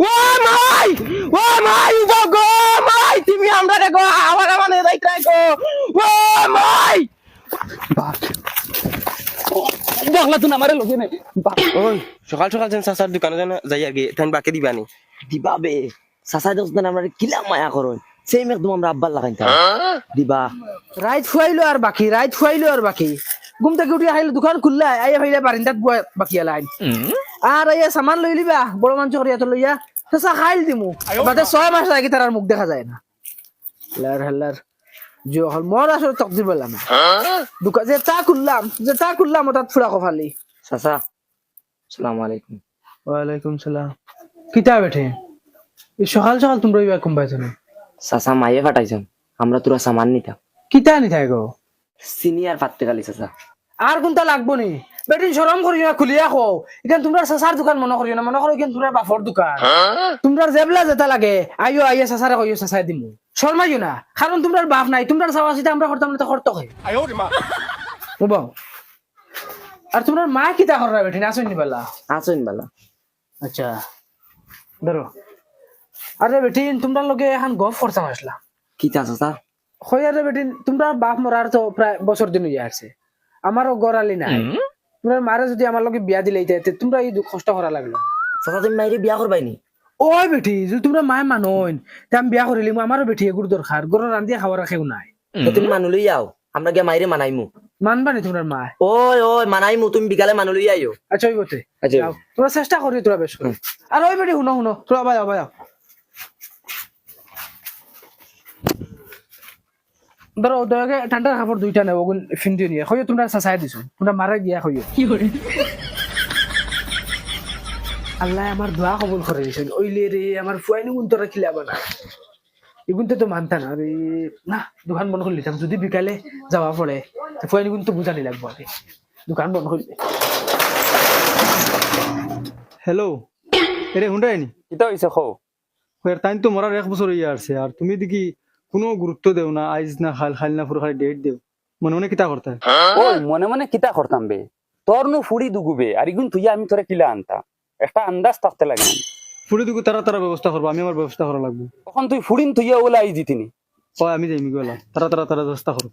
ও মাই! ও মাই গো গো মাই তুমি আমরা রে আমার রাইট রাইট গো। ও মাই! দেখলা তুই আমারে লগে নাই। ওই সকাল সকাল যেন চাচার দোকানে যেন যাই আর তাই বাকি দিবানি দিবা বে। চাচা দোস্ত আমরা কিলা মায়া করুন। একদম আমরা আব্বার লাগাইতা দিবা। রাইত ফুয়াইলো আর বাকি রাইত ফুয়াইলো আর বাকি। ঘুম থেকে উঠি আইলো দোকান খুললা আইয়া ভাইলে বারিন্দাত বুয়া বাকি আলাইন আর আইয়া সামান লই লিবা বড় মাংস করিয়া তো লইয়া সসা খাইল দিমু বাদে ছয় মাস লাগে তার মুখ দেখা যায় না। লার হাল্লার জিও হল মর আসলে তকদির বললাম না দোকান যে তা খুললাম যে তা খুললাম ওটাত ফুরা কফালি চাচা সালাম আলাইকুম। ওয়ালাইকুম সালাম। কিতা বেঠে? এই সকাল সকাল তোমরা ইবা কুম্বাইছো না? চাচা মাইয়ে ফাটাইছেন আমরা তোরা সামান নিতাম। কিতা নি থাই গো সিনিয়র পাত্তে গালি চাচা। আর কোনটা লাগবো নি? বেটিন সরম করি না খুলিয়া খো এখান তোমরা সাসার দোকান মনে করিও না মনে করো এখান তোমরা বাফর দোকান। তোমরা জেবলা যেটা লাগে আইও আইয়া সাসারে কইও সাসাই দিমু। শর্মাইও না কারণ তোমরা বাপ নাই তোমরা চাওয়া সেটা আমরা করতাম না তো করতে হয় আর তোমরা মা কিতা কররা বেটিন আসুন নিবেলা আসুন বালা। আচ্ছা ধরো আরে বেটিন তোমরা লগে এখন গপ করতাম আসলাম কিতা চাচা? হয় আরে বেটিন তোমরা বাপ মরার তো প্রায় বছর দিন হয়ে আসছে আমারও গড়ালি নাই। তোমরা মারে যদি আমার লগে বিয়া দিলে তে তোমরা এই দুঃখ কষ্ট করা লাগল। চাচা তুমি মাইরে বিয়া করবাইনি ওই বেটি যদি তোমরা মায় মানইন তে আমি বিয়া করিলি আমারও বেটি এগুলো দরকার গরর রান্ধিয়া খাবার রাখেও নাই। তুমি মানু লই যাও আমরা গিয়ে মাইরে মানাইমু মানবা নি তোমরা মা ওই ওই মানাইমু তুমি বিকালে মানু লই আইও। আচ্ছা ওই বটে আচ্ছা। তোমরা চেষ্টা করি তোরা বেশ আর ওই বেটি শুনো শুনো তোরা বাজাও বাজাও ধরো দয়াকে ঠান্ডার কাপড় দুইটা নেব ওগুন ফিন্দি নিয়ে। হইও তোমরা চাচাই দিছো তোমরা মারা গিয়া হইও আল্লাহ আমার দোয়া কবুল করে দিয়েছেন ওইলে রে আমার ফুয়াইনি গুণ তোরা খিলাবা না। এগুনতে তো মানতা না। রে না দোকান বন্ধ করে দিতাম। যদি বিকালে যাওয়া পড়ে ফুয়াইনি গুণ তো বুঝানি লাগবো আরে দোকান বন্ধ করলে হ্যালো এরে হুন্ডাইনি কিতা হইছে খো। টাইম তো মরার এক বছর হইয়া আসছে আর তুমি দেখি কোনো গুরুত্ব দেও না আইজ না খাল খাল না পুরো খালি ডেট দেও। মনে মনে কিতা করতে? ওই মনে মনে কিতা করতাম বে? তোর নু ফুড়ি দুগুবে আর ইগুন তুই আমি তোরে কিলা আনতাম একটা আন্দাজ থাকতে লাগে। ফুড়ি দুগু তারা তারা ব্যবস্থা করব আমি আমার ব্যবস্থা করা লাগবো। তখন তুই ফুড়িন তুই ওলা আই দিতিনি। হয় আমি যাইমি গেলা। তারা তারা তারা ব্যবস্থা করব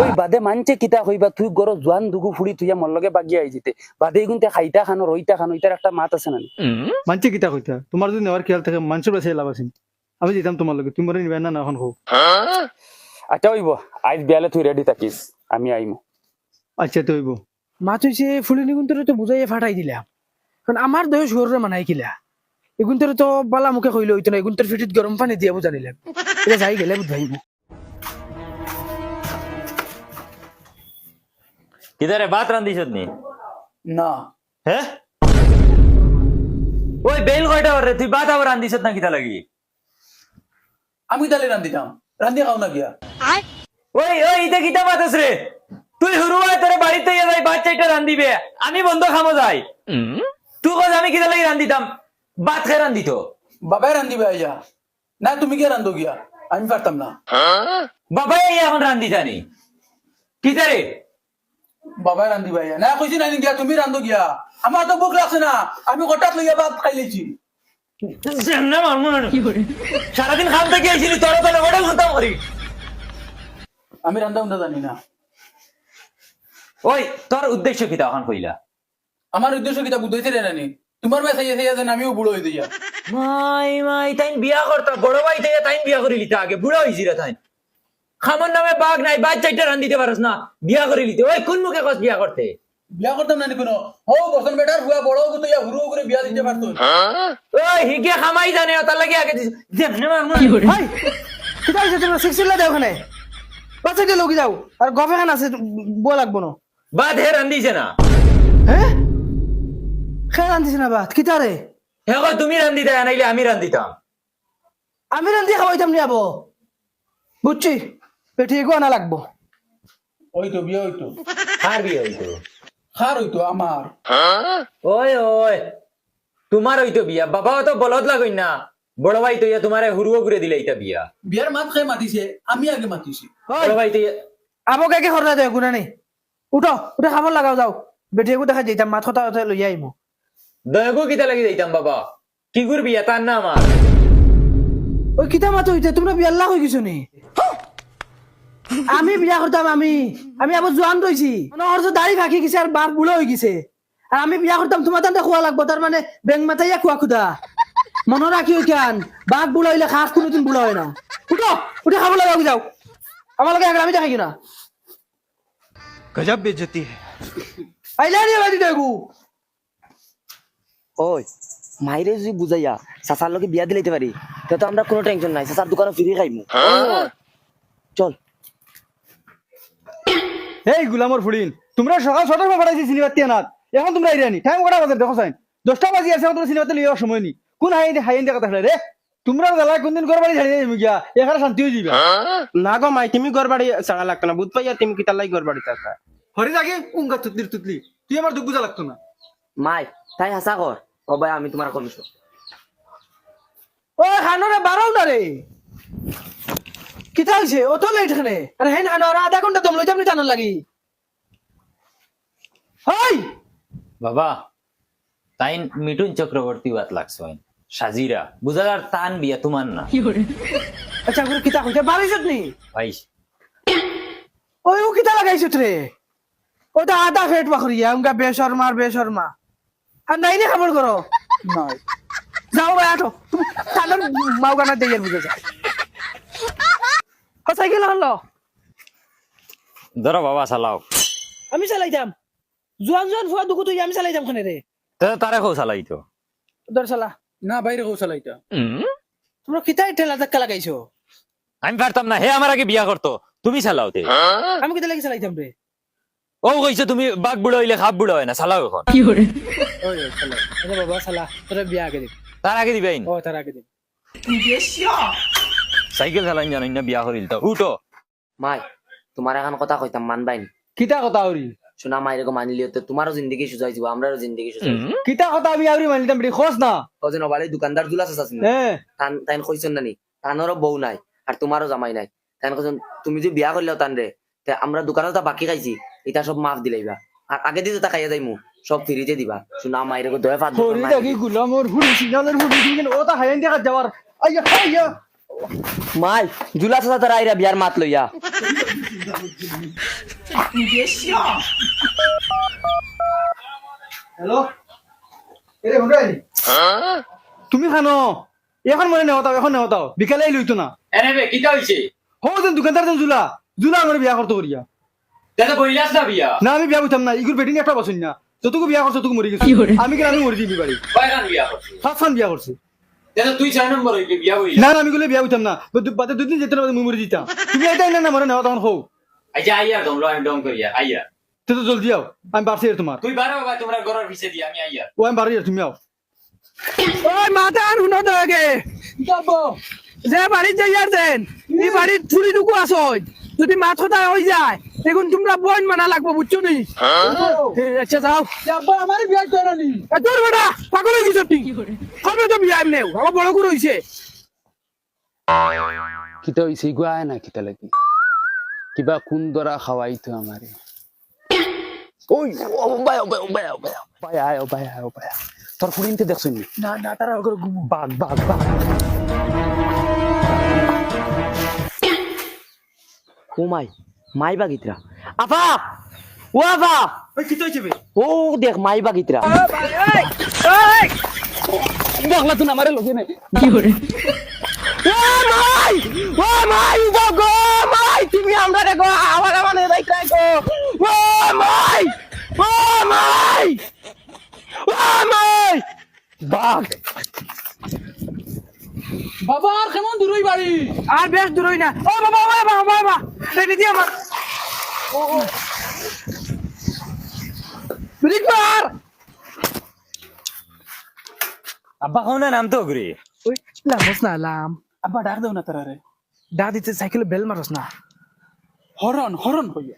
ওই বাদে মানছে কিতা হইবা তুই গর জোয়ান দুগু ফুড়ি তুই মোর লগে বাগি আই দিতে। বাদে ইগুনতে খাইতা খানো রইতা খানো ইতার একটা মাত আছে না মানছে কিতা কইতা? তোমার যদি নেওয়ার খেয়াল থাকে মানুষের কাছে লাভ আছে আমি যেতাম তোমার লগে তুমি নিবে না না এখন হোক আচ্ছা হইব আইজ বিয়ালে তুই রেডি থাকিস আমি আইমু। আচ্ছা তো হইব মা তুই সে ফুলিনি গুণ তো বুঝাইয়া ফাটাই দিলাম কারণ আমার দেহ শরীরে মানাই কিলা। এগুন তোর তো বালা মুখে কইলে হইতো না এগুন তোর ফিটিত গরম পানি দিয়া বুঝা নিলাম এটা যাই গেলে বুঝাইব কিদারে ভাত রান্ধিছত নি? না। হ্যাঁ ওই বেল কয়টা রে তুই ভাত আবার রান্ধিছত না কিতা লাগি? আমি তাহলে রান্ধিতাম রান্ধি খাও না গিয়া। ওই ওই ইটা কিতা বাতাস রে? তুই হুরুয়া তোর বাড়িতে যাই বাচ্চা একটা রান্ধিবে আমি বন্ধ খামো যাই। তুই কস আমি কিতা লাগি রান্ধিতাম ভাত খাই রান্ধিত বাবাই রান্ধিবে আইয়া না তুমি কে রান্ধো গিয়া। আমি পারতাম না। বাবাই এখন রান্ধি জানি। কিতা রে? বাবাই রান্ধিবে আইয়া না কইছি না গিয়া তুমি রান্ধো গিয়া। আমার তো ভোক লাগছে না। আমি হঠাৎ লইয়া ভাত খাই লেছি। সারাদিন খাম থেকে আইছিলি তোর তো ওটা করি আমি উন্ধা জানি না। ওই তোর উদ্দেশ্য কিতা এখন কইলা? আমার উদ্দেশ্য কিতা বুঝাইছে রে নানি তোমার চাইয়া চাইয়া যেন আমিও বুড়ো হয়ে দিয়া মাই মাই তাই বিয়া করতা বড় ভাই তাই বিয়া করে লিতে আগে বুড়া হয়েছি রে তাই খামর নামে বাঘ নাই বাদ চাইটা রান দিতে পারস না বিয়া করে লিতে। ওই কোন মুখে কস বিয়া করতে? বিয়া করতাম না কোনো। ও বসন বেটার হুয়া বড় হতো ইয়া হুরু করে বিয়া দিতে পারতো। ওই হিগে খামাই জানে তার লাগে আগে দিস যেমনে মারমু হাই কিতা হইছে তোমরা সিক্সিলা দাও ওখানে। বাচ্চা দিয়ে লগি যাও। আর গফে খান আছে বউ লাগবো না। বাদ হে রান দিছে না। হ্যাঁ খেয়ে রান্ধিস না বাত কিতা রে? হে তুমি রান দিতে নাইলে আমি রান দিতাম। আমি রান্ধি খাওয়াইতাম নি আবো? বুঝছি? পেটি এগো আনা লাগবো। ওই তো বিয়া হইতো আর বিয়ে হইতো খার হইতো আমার ওই ওই তোমার হইতো বিয়া বাবা তো বলদ লাগই না। বড় ভাই তো ইয়া তোমারে হুরুও করে দিলে ইটা বিয়া। বিয়ার মাত খাই মাতিছে আমি আগে মাতিছি। বড় ভাই তো আবো কে কে খরচা দেয় গুণা নেই উঠো উঠে খাবার লাগাও যাও। বেটি এগো দেখা যেতাম মাথা কথা লইয়া আইমো দয়াকো কিতা লাগি যাইতাম বাবা। কি করবি তার না আমার ওই কিতা মাতো হইতে তোমরা বিয়ার লাখ হয়ে গেছো নি? আমি বিয়া করতাম আমি। আমি আবার জোয়ান রয়েছি মনে দাড়ি ফাঁকি গেছে আর বাপ বুড়ো হয়ে গেছে। আর আমি বিয়া করতাম তোমার তাতে খোয়া লাগবো তার মানে বেং মাথাইয়া খোয়া খুদা। মনে রাখি ওই কেন বাঘ বুড়ো হইলে খাস কোনোদিন বুড়ো হয় না। উঠো উঠে খাব লাগা যাও আমার লাগে আমি দেখাই না গজব বেজতি হে। আইলে নিয়ে বাজি দেখু ওই মাইরে যদি বুঝাইয়া চাচার লগে বিয়া দিলাইতে পারি তে তো আমরা কোনো টেনশন নাই চাচার দোকানে ফিরে খাইমু। চল। এই গুলামর ফুড়িন তোমরা সকাল ছটার পর পাঠাইছি সিনেমা তিয়ানাত এখন তোমরা আইরানি টাইম কটা বাজে দেখো সাইন দশটা বাজি আছে তোমরা সিনেমাতে লিয়ার সময় নি কোন হাই হাই ইন্ডিয়া কথা রে তোমরা জ্বালা কোনদিন ঘর বাড়ি ছাড়িয়ে যাবি গিয়া এখানে শান্তি হয়ে যাবে না গো মাই তুমি ঘর বাড়ি চাড়া লাগতো না। বুধ পাইয়া তুমি কিতার লাই ঘর বাড়ি থাকা। হরি যাকে উঙ্গা তুতলি তুতলি তুই আমার দুঃখ বুঝা লাগতো না। মাই তাই হাসা কর ও ভাই আমি তোমার কমিছো ও খানোরে বারো না রে কিতা হয়েছে ও তো লেট এখানে। আরে হেন খানো আর আধা ঘণ্টা দম লইতে আপনি টানার লাগি। হাই! বাবা তাই মিঠুন চক্রবর্তী বাত লাগছো সাজিরা বুঝাদার তান বিয়া তোমার না। আচ্ছা গুরু কিতা কইতে বাড়িছত নি? ভাই। ওই ও কিতা লাগাইছত রে ওটা আধা ফেট বাখরিয়া উনকা বেশর্মার বেশর্মা আর নাই নে খবর করো? নাই। যাও ভাই আটো। টানার মাও গানা দিয়ে বুঝে যা ও সাইকেল আনলো ধরো বাবা চালাও। আমি চালাইতাম জোয়ান জোয়ান ফুয়া দুকু তুই আমি চালাইতাম খানে রে। তারে খো চালাই তো দর চালা। না বাইরে কৌশল এটা তোমরা কিতা ঠেলা ধাক্কা লাগাইছো? আমি পারতাম না হে আমার আগে বিয়া করতো। তুমি চালাও তে। আমি কিতা লাগি চালাইতাম রে। ও কইছো তুমি বাঘ বুড়ো হইলে খাপ বুড়ো হয় না চালাও এখন। ওই ওই চালা। বাবা চালা। তোরা বিয়া আগে দিন তার আগে দিবেন ও তার আগে দিন সাইকেল চালাইন জানো না বিয়া করিল তো উঠো। মাই তোমার এখন কথা কইতাম মানবাইন কিতা কথা হরি শোনা মাইরে গো মানিলিও তো তোমারও জিন্দগি সুজাই যাব আমরারও জিন্দগি সুজাই কিতা কথা আমি আউরি মানিতাম বেটি খোঁজ না। যেন বাড়ি দোকানদার দুলা আছে হ্যাঁ তান তাইন কইছেন নানি তানোরও বউ নাই আর তোমারও জামাই নাই। তাইন কইছেন তুমি যে বিয়া করলেও তান রে তে আমরা দোকানে তা বাকি খাইছি এটা সব মাফ দিলাইবা আর আগে দিতে তা খাইয়া যাইমু সব ফ্রিতে দিবা। শোনা মাইরে গো দয়া ফাদ হরি যাকে গুলামর ফুড়ি সিগনালের ফুড়ি কিন্তু ও তা হাই ইন্ডিয়া যাওয়ার আইয়া আইয়া মাই জুলা চাচা তারা আইরা বিয়ার মাত লইয়া। হ্যালো? তুমি খানো? এখন মনে নেওয়াতাও এখন নেওয়াতাও বিকালে লইতো না। এনে বে কিটা হইছে? হো যেন দোকানদার যেন জুলা। জুলা আমার বিয়া করতে করিয়া। দাদা বইলাস না বিয়া? না আমি বিয়া বুঝতাম না ইগুর বেটিং একটা বসুন না। যতটুকু বিয়া করছ ততটুকু মরে গেছে। আমি কেন আমি মরে দিবি বাড়ি? কয়খান বিয়া করছিস সাত বিয়া করছে। তুই না না আমি গুলো বিয়া বুঝতাম না। বাদে- বাদে দুদিন যেতে না মুই মরে দিতাম। তুমি এটাই না না মরে নেওয়া তখন হো আচ্ছা আইয়া দম লো আমি ডং করিয়া আইয়া। তো তো জলদি আও আমি বাড়ছি তোমার। তুই বারো বাবা তোমরা ঘরের পিছে দিয়া আমি আইয়া। ও আমি বাড়ি তুমি আও। ওই মাথা আর আগে। যে বাড়ির যাইয়ার দেন এই বাড়ির চুরি টুকু আসো যদি মাথা হয়ে যায় দেখুন তোমরা বইন মানা লাগবো বুঝছ নি? আচ্ছা যাও। আমার বিয়া করে তোর বেটা পাগল হয়ে গেছো তুই কবে তো বিয়া নেও আমার বড় করে হইছে কিতা হইছে গুয়ায় না কিতা লাগি? কিবা কোন দরা খাওয়াইতো আমারে। ওই ও ভাই ও ভাই ও ভাই ভাই ভাই আয় ও ভাই আয়। ও ভাই তোর ফুড়িনতে দেখছ না? না তারা ওগুলো বাঘ বাঘ বাঘ। ও মাই বাগিত্রা আপা ও আপা ওই কি হইছে ও দেখ মাই বাগিত্রা দেখলা তুই আমারে লগে নাই ও মাই! ও মাই গো গো মাই! তুমি আমরা দেখো আমার আমার রাইট রাখো ও মাই! ও মাই! ও মাই! বাঘ! বাবা আর কেমন দূরই বাড়ি? আর বেশ দূরই না। ও বাবা ও বাবা বাবা। দিয়ে আমার। আব্বা কোন নাম তো ঘুরে। ওই লামস না লাম আব্বা ডাক দেও না তারা রে ডা দিতে সাইকেল বেল মারস না। হরন হরন হইয়া।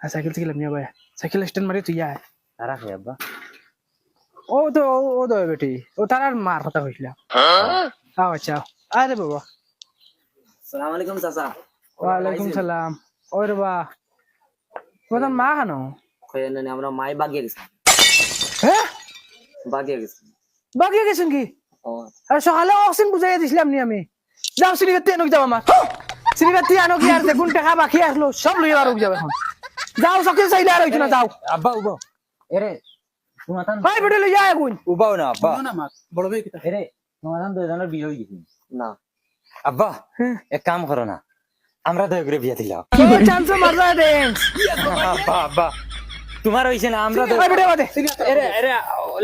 সাইকেল থেকে নিয়ে ভাই সাইকেল স্ট্যান্ড মারি তুই আয়। তারা খাই আব্বা। ও তো ও ও তো বেটি। ও তার আর মার কথা হইছিল আও আচ্ছা। আরে বাবা। সালাম আলাইকুম চাচা। ওয়ালাইকুম সালাম। ওই রে বা তোমার মা কেন কইয়া আমরা মাই বাগিয়ে গেছি। হ্যাঁ বাগিয়ে গেছে। বাকিয়ে গেছেন কি? আর সকালে অক্সিজেন বুঝাই দিছিলাম নি আমি। যাও সিনিবাতি আনো যাও আমার সিনিবাতি আনো কি আর দেখুন টাকা বাকি আসলো সব লইয়া আর যাবে এখন। যাও চকে চাইলে আর হইতো না যাও। আব্বা উবো। এরে ভাই বেটে লইয়া আগুন উবাও না আব্বা। না মা বড় ভাই কিতা এরে তোমার দুজনের বিয়ে হয়ে গেছে। না। আব্বা এক কাম করো না। আমরা দয়া করে বিয়ে দিলাম। চান্স মারবা দেন আব্বা আব্বা তোমার হইছে না আমরা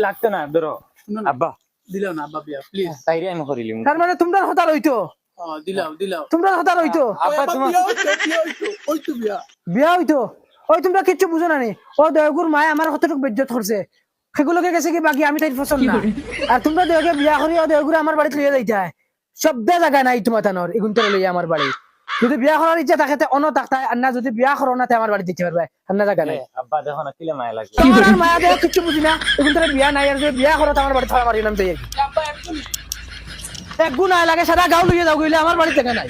লাগতো না ধরো। আব্বা। দিলাও না আব্বা বিয়া প্লিজ তাইরে আমি করিলিম তার মানে তোমরা হতার হইতো? দিলাও দিলাও তোমরা হতার হইতো? আব্বা তোমার বিয়া হইতো বিয়া হইতো হইতো বিয়া। বিয়া হইতো? ওই তোমরা কিচ্ছু বুঝো না নি। ও দেহগুর মায়ে আমার কতটুকু বেজ্জত করছে। সেগুলোকে গেছে কি বাকি আমি তাই পছন্দ না। আর তোমরা দেহকে বিয়া করি ও দেহগুর আমার বাড়িতে লইয়া যাইতা শব্দে জায়গা নাই তোমার তানোর এগুন তো লইয়া আমার বাড়ি যদি বিয়া করার ইচ্ছা থাকে অন্য থাকতে আর না যদি বিয়া করো না তে আমার বাড়ি দিতে পারবে আর না জায়গা নাই আব্বা দেখো না কিলে মায়া লাগে। তোমার মায়া দেখো কিছু বুঝি না এগুন তো বিয়া নাই আর যদি বিয়া করো তো আমার বাড়ি থাকা মারি নাম তাই এক গুণ। আয় লাগে সারা গাঁও লইয়া যাও গইলে আমার বাড়ি থেকে নাই।